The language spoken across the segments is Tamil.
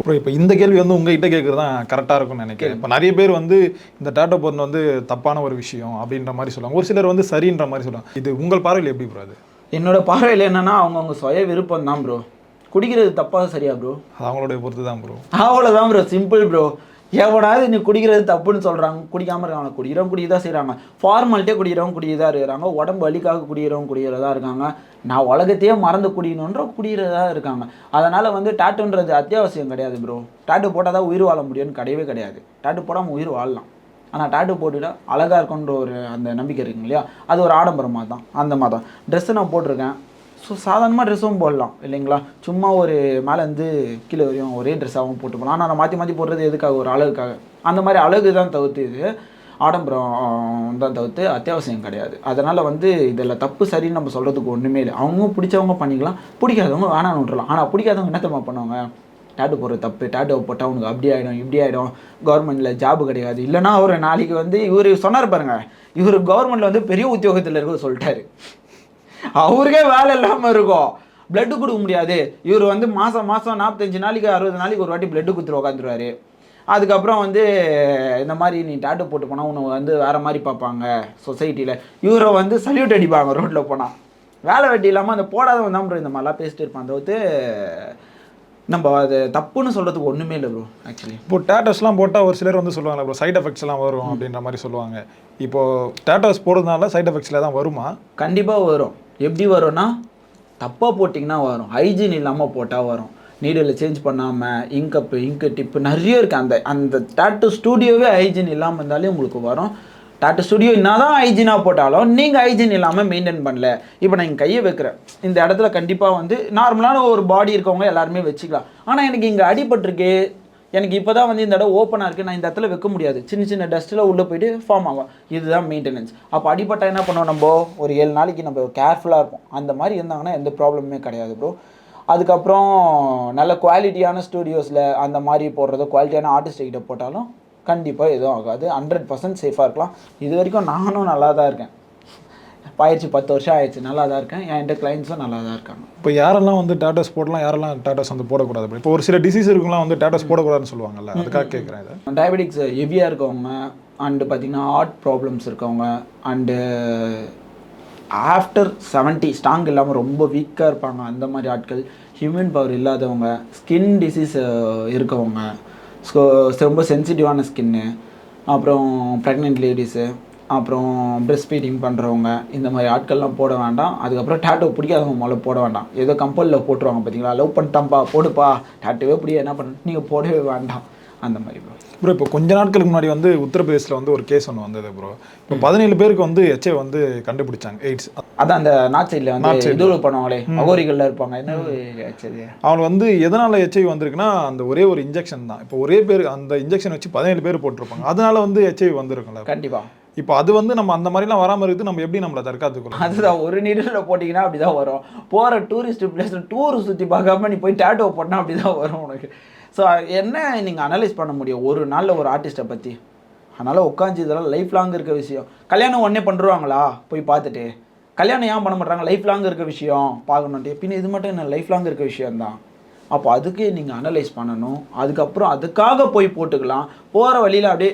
அப்புறம் இப்போ இந்த கேள்வி வந்து உங்ககிட்ட கேட்குறது தான் கரெக்டாக இருக்கும்னு நினைக்கிறேன். இப்போ நிறைய பேர் வந்து இந்த டேட்டோ போர்ன் வந்து தப்பான ஒரு விஷயம் அப்படின்ற மாதிரி சொல்லுவாங்க. ஒரு சிலர் வந்து சரின்ற மாதிரி சொல்லுவாங்க. இது உங்கள் பார்வையில் எப்படி ப்ரோ அது? என்னோட பார்வையில் என்னன்னா அவங்கவுங்க சுய விருப்பம் தான் ப்ரோ குடிக்கிறது தப்பா சரியா ப்ரோ அவங்களுடைய பொறுத்து தான் ப்ரோ அவ்வளோதான் ப்ரோ சிம்பிள் ப்ரோ எவனாவது நீ குடிக்கிறது தப்புன்னு சொல்கிறாங்க குடிக்காமல் இருக்காங்க. குடிக்கிறவங்க குடிக்க தான் செய்கிறாங்க ஃபார்மாலிட்டியே குடிக்கிறவங்க குடிக்க தான் இருக்கிறாங்க. உடம்பு வலிக்காக குடிக்கிறவங்க குடிக்கிறதா இருக்காங்க. நான் உலகத்தையே மறந்து குடிக்கணுன்ற குடிக்கிறதா இருக்காங்க. அதனால் வந்து டாட்டுன்றது அத்தியாவசியம் கிடையாது ப்ரோ டாட்டு போட்டால் தான் உயிர் வாழ முடியும்னு கிடையவே கிடையாது. டாட்டு போடாமல் உயிர் வாழலாம். ஆனால் டாட்டு போட்டுட்டா அழகாக இருக்குன்ற ஒரு அந்த நம்பிக்கை இருக்குங்க இல்லையா? அது ஒரு ஆடம்பரமாக தான் அந்த மாதிரி தான் ட்ரெஸ்ஸு நான் போட்டிருக்கேன். ஸோ சாதாரணமாக ட்ரெஸ்ஸும் போடலாம் இல்லைங்களா? சும்மா ஒரு மேலேருந்து கீழே வரையும் ஒரே ட்ரெஸ்ஸாகவும் போட்டு போகலாம் ஆனால் நான் மாற்றி மாற்றி போடுறது எதுக்காக? ஒரு அழகுக்காக. அந்த மாதிரி அழகு தான் தவிர்த்து இது ஆடம்பரம் தான் தவிர்த்து அத்தியாவசியம் கிடையாது. அதனால் வந்து இதில் தப்பு சரின்னு நம்ம சொல்கிறதுக்கு ஒன்றுமே இல்லை. அவங்க பிடிச்சவங்க பண்ணிக்கலாம். பிடிக்காதவங்க வேணாம்னு விட்டுறலாம். ஆனால் பிடிக்காதவங்க என்ன தம்மா பண்ணுவாங்க? டேட்டு போடுற தப்பு. டேட்டு போட்டால் உனக்கு அப்படி ஆகிடும் இப்படி ஆகிடும் கவர்மெண்ட்டில் ஜாப் கிடையாது. இல்லைன்னா அவர் நாளைக்கு வந்து இவர் சொன்னார் பாருங்க. இவர் கவர்மெண்ட்டில் வந்து பெரிய உத்தியோகத்தில் இருக்க சொல்லிட்டாரு. அவருக்கே வேலை இல்லாமல் இருக்கும். பிளட்டு கொடுக்க முடியாது. இவர் வந்து மாதம் மாதம் நாற்பத்தஞ்சு நாளைக்கு அறுபது நாளைக்கு ஒரு வாட்டி பிளட்டு கொடுத்துட்டு உட்காந்துருவாரு அதுக்கப்புறம் வந்து இந்த மாதிரி நீ டாட்டு போட்டு போனால் உன்னை வந்து வேறு மாதிரி பார்ப்பாங்க சொசைட்டியில் இவரை வந்து சல்யூட் அடிப்பாங்க ரோட்டில் போனால் வேலை வெட்டி இல்லாமல் அந்த போடாதவன் தான் ப்ரோ இந்த மாதிரிலாம் பேசிட்டு இருப்பான். தவிர்த்து நம்ம அது தப்புன்னு சொல்கிறதுக்கு ஒன்றுமே இல்லை ப்ரோ ஆக்சுவலி இப்போ டேட்டோஸ்லாம் போட்டால் ஒரு சிலர் வந்து சொல்லுவாங்க ப்ரோ சைட் எஃபெக்ட்ஸ் எல்லாம் வரும் அப்படின்ற மாதிரி சொல்லுவாங்க. இப்போ டேட்டோஸ் போடுறதுனால சைட் எஃபெக்ட்ஸில் தான் வருமா? கண்டிப்பாக வரும். எப்படி வரும்னா தப்பாக போட்டிங்கன்னா வரும். ஹைஜீன் இல்லாமல் போட்டால் வரும். நீடில் சேஞ்ச் பண்ணாமல் இங்கப்பு இங்கு டிப்பு நிறைய இருக்குது அந்த அந்த டாட்டு ஸ்டூடியோவே ஹைஜீன் இல்லாமல் இருந்தாலே உங்களுக்கு வரும். டாட்டு ஸ்டுடியோ என்ன தான் ஹைஜீனாக போட்டாலும் நீங்கள் ஹைஜீன் இல்லாமல் மெயின்டைன் பண்ணல. இப்போ நான் இங்கே கையை வைக்கிறேன். இந்த இடத்துல கண்டிப்பாக வந்து நார்மலான ஒரு பாடி இருக்கவங்க எல்லாருமே வச்சுக்கலாம். ஆனால் எனக்கு இங்கே அடிபட்டிருக்கு. எனக்கு இப்போ தான் வந்து இந்த இடம் ஓப்பனாக இருக்குது நான் இந்த இடத்துல வைக்க முடியாது. சின்ன சின்ன டஸ்ட்டில் உள்ளே போயிட்டு ஃபார்ம் ஆகும். இதுதான் மெயின்டெனன்ஸ் அப்போ அடிப்பட்டால் என்ன பண்ணுவோம் நம்ம? ஒரு ஏழு நாளைக்கு நம்ம கேர்ஃபுல்லாக இருப்போம். அந்த மாதிரி இருந்தாங்கன்னா எந்த ப்ராப்ளமுமே கிடையாது ப்ரோ அதுக்கப்புறம் நல்ல குவாலிட்டியான ஸ்டூடியோஸில் அந்த மாதிரி போடுறதோ குவாலிட்டியான ஆர்டிஸ்ட்கிட்ட போட்டாலும் கண்டிப்பாக எதுவும் ஆகாது. ஹண்ட்ரட் பர்சன்ட் சேஃபாக இருக்கலாம். இது வரைக்கும் நானும் நல்லா தான் இருக்கேன். ஆயிடுச்சு பத்து வருஷம் ஆயிடுச்சு நல்லா தான் இருக்கேன் என்கிட்ட கிளைண்ட்ஸும் நல்லா தான் இருக்காங்க. இப்போ யாரெல்லாம் வந்து டேட்டோஸ் போடலாம் யாரெல்லாம் டேட்டோஸ் வந்து போடக்கூடாது இப்போ ஒரு சில டிசீஸ் இருக்குலாம் வந்து டேட்டோஸ் போடக்கூடாதுன்னு சொல்லுவாங்கல்ல அதுக்காக கேட்குறேன் இதை. டயபெட்டிக்ஸ் ஹெவியாக இருக்கவங்க அண்டு பார்த்தீங்கன்னா ஹார்ட் ப்ராப்ளம்ஸ் இருக்கவங்க அண்டு ஆஃப்டர் 70 ஸ்ட்ராங் இல்லாமல் ரொம்ப வீக்காக இருப்பாங்க. அந்த மாதிரி ஆட்கள் ஹியூமன் பவர் இல்லாதவங்க ஸ்கின் டிசீஸ் இருக்கவங்க ஸோ ரொம்ப சென்சிட்டிவான ஸ்கின்னு அப்புறம் ப்ரெக்னென்ட் லேடிஸு அப்புறம் பிரெஸ்ட் ஃபீடிங் பண்ணுறவங்க இந்த மாதிரி ஆட்கள்லாம் போட வேண்டாம். அதுக்கப்புறம் டேட்டோ பிடிக்காதவங்க முதல்ல போட வேண்டாம். ஏதோ கம்பெனியில் போட்டுருவாங்க பார்த்தீங்களா லவ் பண்ணிட்டான்ப்பா போடுப்பா. டேட்டோவே பிடிக்க என்ன பண்ண நீங்கள் போடவே வேண்டாம். அந்த மாதிரி bro. ப்ரோ இப்போ கொஞ்ச நாட்களுக்கு முன்னாடி வந்து உத்தரப்பிரதேசில் வந்து ஒரு கேஸ் ஒன்று வந்தது ப்ரோ இப்போ பதினேழு பேருக்கு வந்து எச்ஐ வந்து கண்டுபிடிச்சாங்க எய்ட்ஸ் அதான் அந்த நார்த் சைடில் வந்து இது பண்ணுவாங்களே அகோரிகள்ல இருப்பாங்க. என்ன அவங்க வந்து எதனால எச்ஐ வந்திருக்குன்னா அந்த ஒரே ஒரு இன்ஜெக்ஷன் தான். இப்போ ஒரே பேர் அந்த இன்ஜெக்ஷன் வச்சு பதினேழு பேர் போட்டிருப்பாங்க. அதனால வந்து எச்ஐ வந்திருக்கும்ல கண்டிப்பா. இப்போ அது வந்து நம்ம அந்த மாதிரிலாம் வராமல் இருக்குது நம்ம எப்படி நம்மளை தற்காத்துக்கணும்? அதுதான் ஒரு நீரில் போட்டிங்கன்னா அப்படிதான் வரும். போகிற டூரிஸ்ட் பிளேஸில் டூர் சுற்றி பார்க்காம நீ போய் டேட்டோ போட்டால் அப்படிதான் வரும் உனக்கு. ஸோ என்ன நீங்கள் அனலைஸ் பண்ண முடியும்? ஒரு நாளில் ஒரு ஆர்டிஸ்ட்டை பற்றி அதனால் உட்காந்து இதெல்லாம் லைஃப் லாங் இருக்க விஷயம். கல்யாணம் ஒன்றே பண்ணுருவாங்களா? போய் பார்த்துட்டு. கல்யாணம் ஏன் பண்ண மாட்டாங்க லைஃப் லாங் இருக்க விஷயம். பார்க்கணுன்ட்டு பின்ன இது மட்டும் என்ன? லைஃப் லாங் இருக்க விஷயம்தான். அப்போ அதுக்கு நீங்கள் அனலைஸ் பண்ணணும். அதுக்கப்புறம் அதுக்காக போய் போட்டுக்கலாம். போகிற வழியில் அப்படியே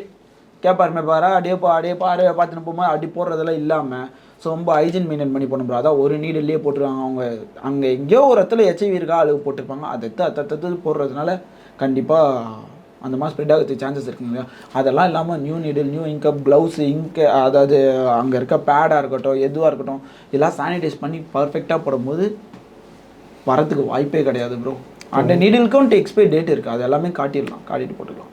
கேட்பாருமே பாரு அப்படியே பா அப்படியே பாரு பார்த்துன்னு போகும்போது அப்படி போடுறதெல்லாம் இல்லாமல் ஸோ ரொம்ப ஹைஜீன் மெயின்டைன் பண்ணி பண்ண அதான் ஒரு நீடிலே போட்டுருவாங்க அவங்க. அங்கே எங்கேயோ ஒரு இடத்துல எச்ஐவி இருக்கா அளவு போட்டிருப்பாங்க. அதை எடுத்து அத்தத்து போடுறதுனால கண்டிப்பாக அந்த மாதிரி ஸ்ப்ரெட் ஆகிறதுக்கு சான்சஸ் இருக்குங்க அதெல்லாம் இல்லாமல் new needle new ink cup gloves ink அதாவது அங்கே இருக்க பேடாக இருக்கட்டும் எதுவாக இருக்கட்டும் இதெல்லாம் சானிடைஸ் பண்ணி பர்ஃபெக்டாக போடும்போது வரதுக்கு வாய்ப்பே கிடையாது ப்ரோ அந்த நீடிலுக்கும் எக்ஸ்பைரி டேட் இருக்குது அது எல்லாமே காட்டிடலாம் காட்டிட்டு போட்டுக்கலாம்.